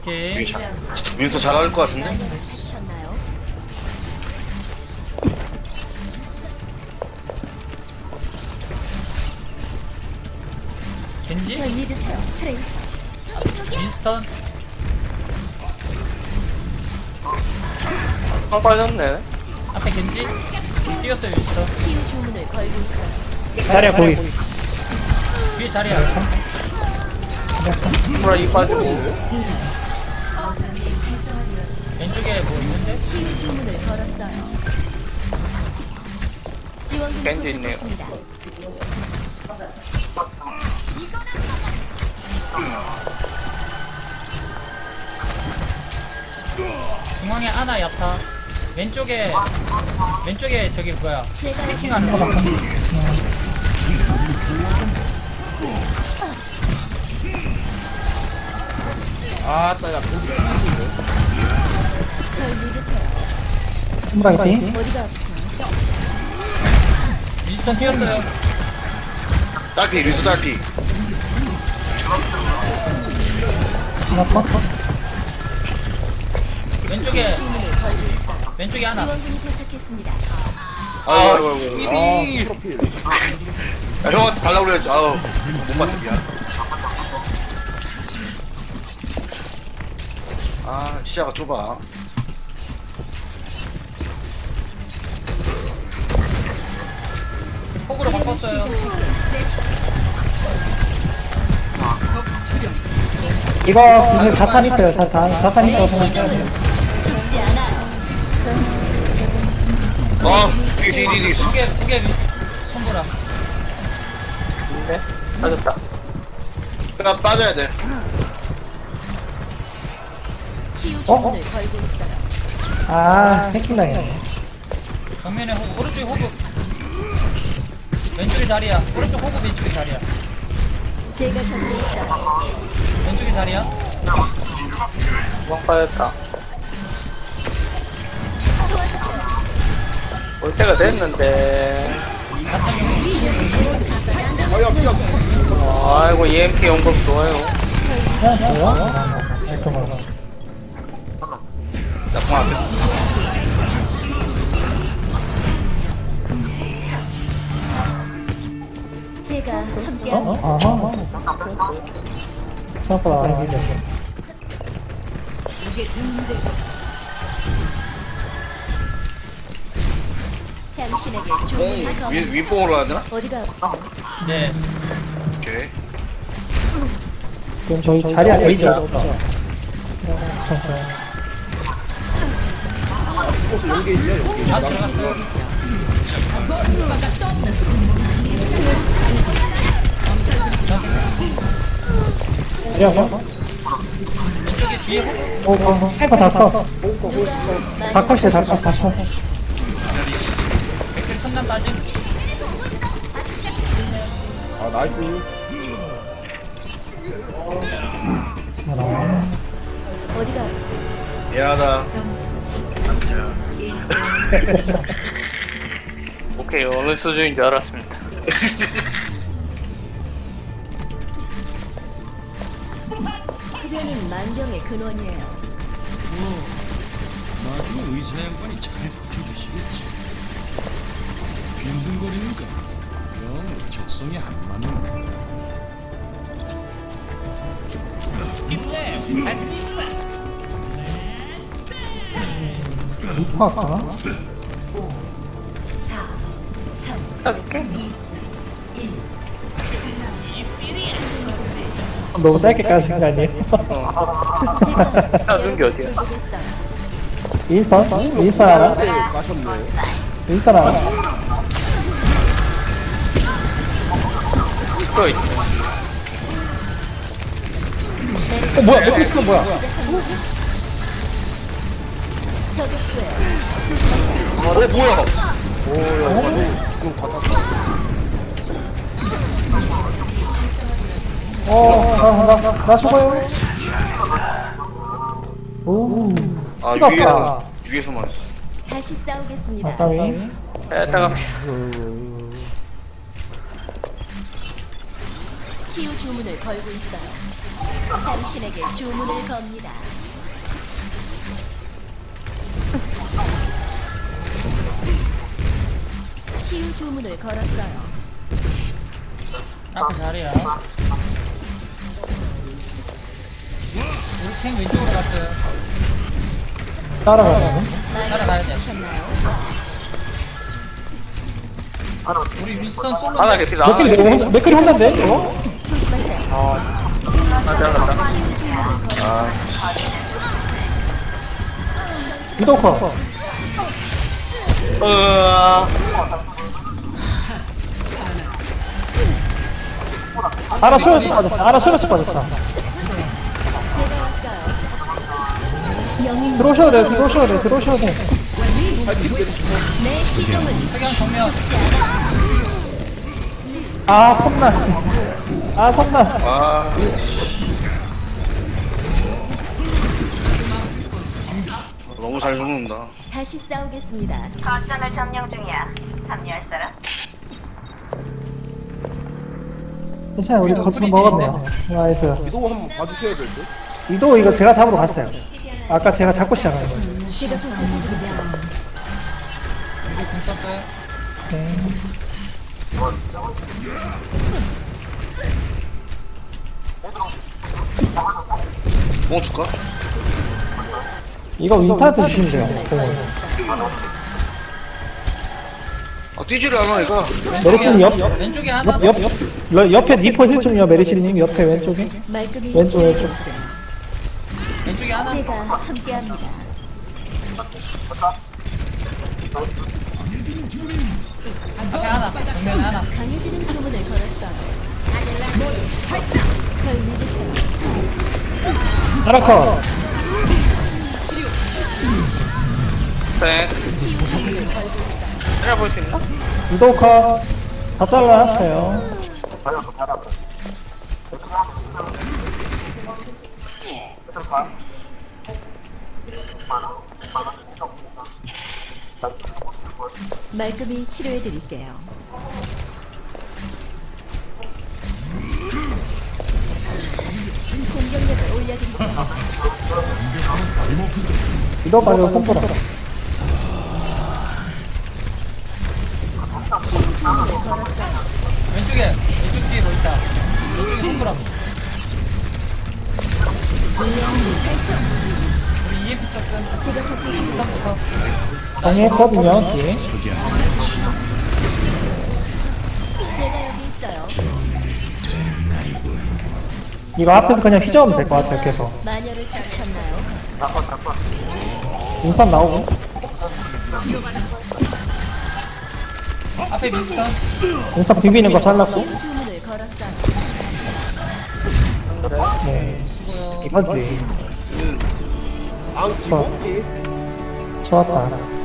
오케이. 윈 잘, 윈서 잘할 것 같은데? 겐지? 절 믿으세요. 트레이서. 윈스턴? 빵 빠졌네. 앞에 겐지? 뛰었어요 윈스턴. 치유 주문을 걸고 있어요. 자리야 보이 뒤에 자리야. 프라 이 빠지고. 왼쪽에 뭐 있는데? 치유 주문을 걸었어요. 지원군이 밴드 있네요. 도착했습니다. 중앙에 아나 야타. 왼쪽에 왼쪽에 저기 뭐야? 제가 해킹하는 거. 아, 따가. 없어요? 윈스턴 뛰었어요. 딸피, 윈서 딸피. 하나 컷 왼쪽에. 왼쪽에 하나. 지원군이 도착했습니다. 아이고, 아이고, 아이고. 야, 형한테 달라고 그래야지. 아우, 못 봤어, 미안. 아, 시야가 좁아. 폭으로 바꿨어요. 이거 지금 자탄 있어요 자탄 자탄 죽지 않아요. 어, 뒤, 뒤, 뒤, 뒤. 두개 두개 손보라. 네? 빠졌다. 그냥 빠져야 돼. 치유 어? 걸고 있어요. 아 해킹 당했네 정면에 호구 오른쪽에 호구. 왼쪽에 자리야. 오른쪽 호구 왼쪽에 자리야. 제가 있어요. 왼쪽에 자리야. 빵 빠졌다. 올 때가 됐는데. 어, 아이고, EMP 연금 좋아요. 그냥 줘요? 깔끔하다 나공 앞에. 함께 어? 아하 생각보다 안 밀려 당신에게 윈뽕으로 해야 되나? 어디가 없어요? 네. 오케이. 그럼 저희 자리야 레이저 없죠? 천천히 다 들어갔어요. 뒤에 호구. 오, 어, 하이퍼 다 컷. 누가 다 컷이야, 다 컷, 다 컷. 백킬 빠짐. 하나. 어디가? 미안하다. 남자. 오케이, 어느 수준인 줄 알았습니다. 만병의 근원이에요. 나중에 의사 양반이 잘 고쳐주시겠지. 빈둥거리니까 영 적성이 안 맞는. 리퍼 할까? 따줄게. 너무 짧게 까신 거 아니에요? 제가 따준 게 어디야? 인스턴? 인스턴 알아? 인스턴 알아? 또 있네. 어, 뭐야, 매트릭스 뭐야? 저격수예요. 어, 뭐야? 어, 나, 나, 나, 나 죽어요. 오, 아, 피가 위에, 없다. 위에서만 했어. 다시 싸우겠습니다. 아따위. 빼다가 치유 주문을 걸고 있어요. 당신에게 주문을 겁니다. 치유 주문을 걸었어요. 앞에 자리야. 탱 왼쪽으로 갔어요. 따라가요. 따라가야 돼. 우리 윈스턴 솔로. 하나 개피 나. 맥클이 너무 혼자, 맥클이 혼자인데, 이거? 조심하세요. 아, 들어갔다. 위도커. 으아. 알아, 수면스 빠졌어. 알아, 수면스 빠졌어. 들어오셔도 돼, 들어오셔도 돼, 들어오셔도 돼. 아, 섬나. 아, 섬나. 아 너무 잘 죽는다 다시 싸우겠습니다. 거점을 점령 중이야. 합류할 사람? 괜찮아요, 우리 거점 먹었네요. 나이스. 위도 한번 봐주셔야 될 듯. 위도 이거 제가 잡으러 갔어요. 아까 제가 잡고 시작한 거예요. 공. 네. 뭐 줄까? 이거 윈타한테 주시면 돼요. 공을. 아 뛰지를 않아 얘가 메르시는 옆, 왼쪽에 하나. 옆, 옆, 옆, 옆에 니퍼 힐 좀요, 메르시님. 옆에 왼쪽에. 왼쪽, 왼쪽. 제가 함께합니다. 하나. 하나. 강해지는 주문을 걸었어요. 절 믿으세요. 아라커. 네. 때려볼 수 있나? 위도커. 다 잘라놨어요. 말끔히 치료해 드릴게요. 공격력을 올려드리죠. 이거 손보라. 스톱부터. 당했거든요, 뒤에. 이거 앞에서 그냥 휘저으면 될 것 같아요, 계속. 마녀를 나오고. 앞에 윈스턴. 인선 비비는 거 잘랐고. 네. 이거지. 좋아. 좋았다. 최고의 플